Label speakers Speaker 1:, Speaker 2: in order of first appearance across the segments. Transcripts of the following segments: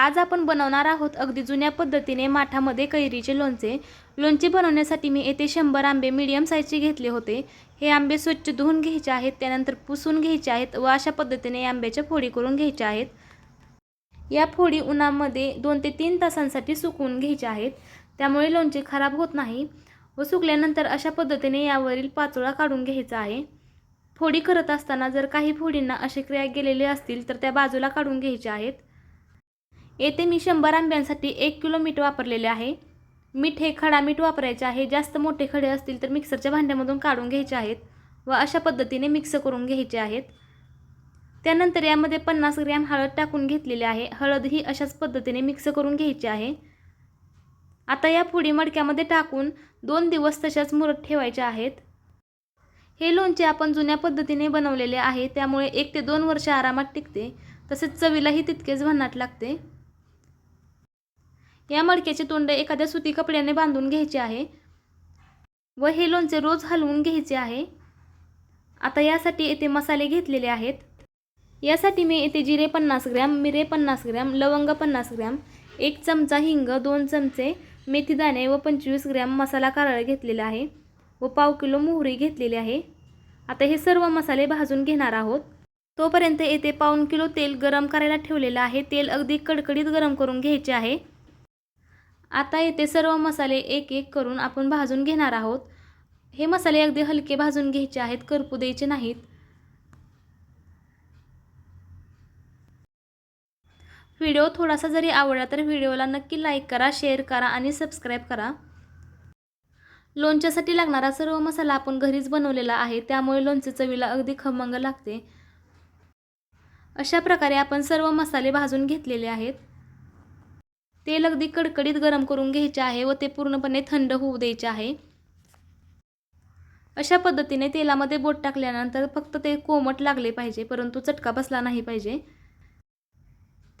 Speaker 1: आज आपण बनवणार आहोत अगदी जुन्या पद्धतीने माठामध्ये कैरीचे लोणचे. लोणचे बनवण्यासाठी मी येथे शंभर आंबे मीडियम साईजचे घेतले होते. हे आंबे स्वच्छ धुवून घ्यायचे आहेत त्यानंतर पुसून घ्यायचे आहेत व अशा पद्धतीने आंब्याच्या फोडी करून घ्यायच्या आहेत. या फोडी उन्हामध्ये दोन ते तीन तासांसाठी सुकवून घ्यायच्या आहेत. त्यामुळे लोणचे खराब होत नाही व सुकल्यानंतर अशा पद्धतीने यावरील पाचोळा काढून घ्यायचा आहे. फोडी करत असताना जर काही फोडींना असे क्रिया गेलेले असतील तर त्या बाजूला काढून घ्यायच्या आहेत. येथे मी शंभर आंब्यांसाठी एक किलो मीठ वापरलेले आहे. मीठ हे खडा मीठ वापरायचे आहे. जास्त मोठे खडे असतील तर मिक्सरच्या भांड्यामधून काढून घ्यायचे आहेत व अशा पद्धतीने मिक्स करून घ्यायचे आहेत. त्यानंतर यामध्ये पन्नास ग्रॅम हळद टाकून घेतलेली आहे. हळद ही अशाच पद्धतीने मिक्स करून घ्यायची आहे. आता या पुडी मडक्यामध्ये टाकून दोन दिवस तशाच मुरत ठेवायच्या आहेत. हे लोणचे आपण जुन्या पद्धतीने बनवलेले आहे. त्यामुळे एक ते दोन वर्ष आरामात टिकते. तसेच चवीलाही तितकेच भन्नाट लागते. या मडक्याचे तोंड एखाद्या सुती कपड्याने बांधून घ्यायचे आहे. व हे लोणचे रोज हलवून घ्यायचे आहे. आता यासाठी येथे मसाले घेतलेले आहेत. यासाठी मी येथे जिरे पन्नास ग्रॅम मिरे पन्नास ग्रॅम लवंग पन्नास ग्रॅम एक चमचा हिंग दोन चमचे मेथीदाणे व पंचवीस ग्रॅम मसाला कारळ घेतलेला आहे व पाव किलो मोहरी घेतलेली आहे. आता हे सर्व मसाले भाजून घेणार आहोत. तोपर्यंत येथे पाऊन किलो तेल गरम करायला ठेवलेलं आहे. तेल अगदी कडकडीत गरम करून घ्यायचे आहे. आता येथे सर्व मसाले एक एक करून आपण भाजून घेणार आहोत. हे मसाले अगदी हलके भाजून घ्यायचे आहेत करपू द्यायचे नाहीत. व्हिडिओ थोडासा जरी आवडला तर व्हिडिओला नक्की लाईक करा शेअर करा आणि सबस्क्राईब करा. लोणच्यासाठी लागणारा सर्व मसाला आपण घरीच बनवलेला आहे त्यामुळे लोणचे चवीला अगदी खमंग लागते. अशा प्रकारे आपण सर्व मसाले भाजून घेतलेले आहेत. तेल अगदी कडकडीत गरम करून घ्यायचे आहे व ते पूर्णपणे थंड होऊ द्यायचे आहे. अशा पद्धतीने तेलामध्ये बोट टाकल्यानंतर फक्त ते कोमट लागले पाहिजे परंतु चटका बसला नाही पाहिजे.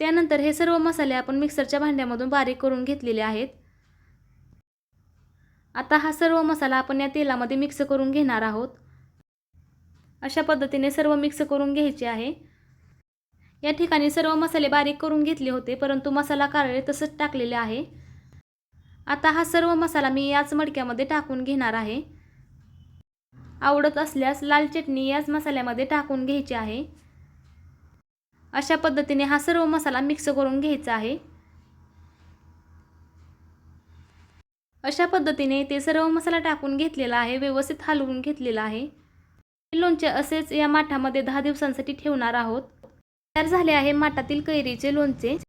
Speaker 1: त्यानंतर हे सर्व मसाले आपण मिक्सरच्या भांड्यामधून बारीक करून घेतलेले आहेत. आता हा सर्व मसाला आपण या तेलामध्ये मिक्स करून घेणार आहोत. अशा पद्धतीने सर्व मिक्स करून घ्यायचे आहे. या ठिकाणी सर्व मसाले बारीक करून घेतले होते परंतु मसाला कारळे तसंच टाकलेले आहे. आता हा सर्व मसाला मी याच मडक्यामध्ये टाकून घेणार आहे. आवडत असल्यास लाल चटणी याच मसाल्यामध्ये टाकून घ्यायची आहे. अशा पद्धतीने हा सर्व मसाला मिक्स करून घ्यायचा आहे. अशा पद्धतीने ते सर्व मसाला टाकून घेतलेला आहे व्यवस्थित हलवून घेतलेला आहे. लोणचे असेच या माठामध्ये दहा दिवसांसाठी ठेवणार आहोत. तयार झाले आहे. माठातील कैरीचे लोणचे